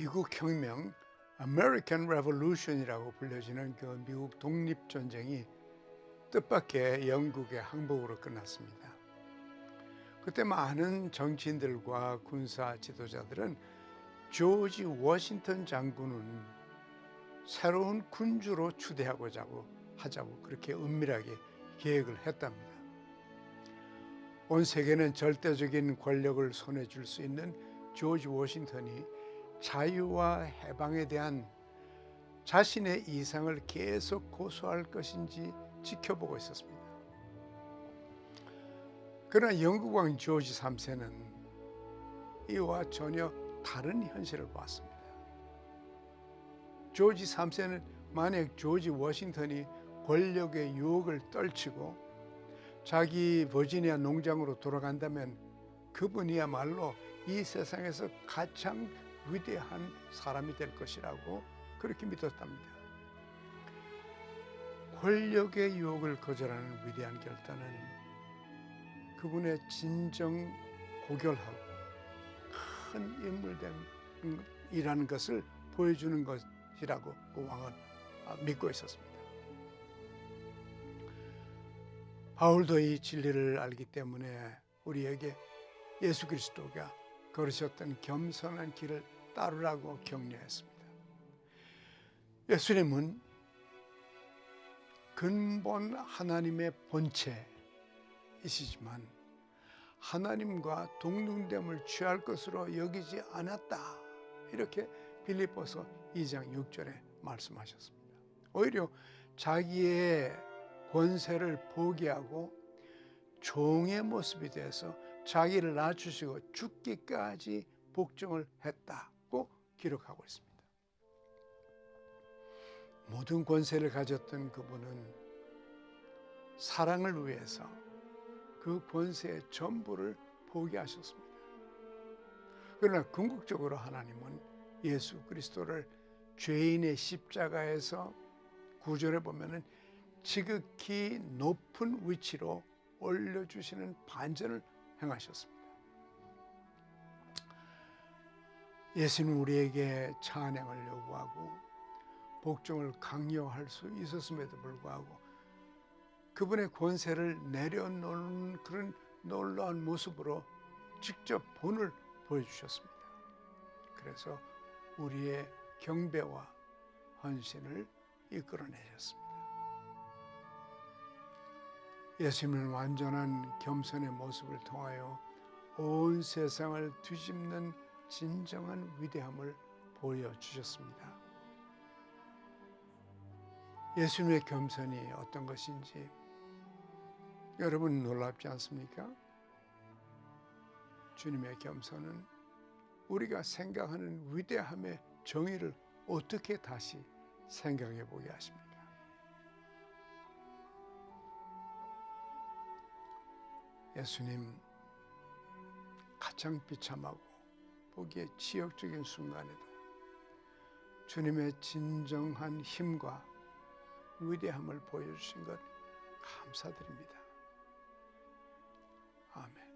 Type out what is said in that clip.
미국 혁명 American Revolution이라고 불려지는 그 미국 독립 전쟁이 뜻밖의 영국의 항복으로 끝났습니다. 그때 많은 정치인들과 군사 지도자들은 조지 워싱턴 장군은 새로운 군주로 추대하고자 하자고 그렇게 은밀하게 계획을 했답니다. 온 세계는 절대적인 권력을 손에 줄 수 있는 조지 워싱턴이 자유와 해방에 대한 자신의 이상을 계속 고수할 것인지 지켜보고 있었습니다. 그러나 영국 왕 조지 3세는 이와 전혀 다른 현실을 봤습니다. 조지 3세는 만약 조지 워싱턴이 권력의 유혹을 떨치고 자기 버지니아 농장으로 돌아간다면 그분이야말로 이 세상에서 가장 위대한 사람이 될 것이라고 그렇게 믿었답니다. 권력의 유혹을 거절하는 위대한 결단은 그분의 진정 고결하고 큰 인물됨이라는 것을 보여주는 것이라고 그 왕은 믿고 있었습니다. 바울도 이 진리를 알기 때문에 우리에게 예수 그리스도가 걸으셨던 겸손한 길을 따르라고 격려했습니다. 예수님은 근본 하나님의 본체이시지만 하나님과 동등됨을 취할 것으로 여기지 않았다. 이렇게 빌립보서 2장 6절에 말씀하셨습니다. 오히려 자기의 권세를 포기하고 종의 모습이 돼서 자기를 낮추시고 죽기까지 복종을 했다고 기록하고 있습니다. 모든 권세를 가졌던 그분은 사랑을 위해서 그 권세의 전부를 포기하셨습니다. 그러나 궁극적으로 하나님은 예수 그리스도를 죄인의 십자가에서 구절에 보면은 지극히 높은 위치로 올려주시는 반전을 행하셨습니다. 예수는 우리에게 찬양을 요구하고 복종을 강요할 수 있었음에도 불구하고 그분의 권세를 내려놓는 그런 놀라운 모습으로 직접 본을 보여주셨습니다. 그래서 우리의 경배와 헌신을 이끌어내셨습니다. 예수님은 완전한 겸손의 모습을 통하여 온 세상을 뒤집는 진정한 위대함을 보여주셨습니다. 예수님의 겸손이 어떤 것인지 여러분 놀랍지 않습니까? 주님의 겸손은 우리가 생각하는 위대함의 정의를 어떻게 다시 생각해 보게 하십니까? 예수님 가장 비참하고 보기에 치욕적인 순간에도 주님의 진정한 힘과 위대함을 보여주신 것 감사드립니다. 아멘.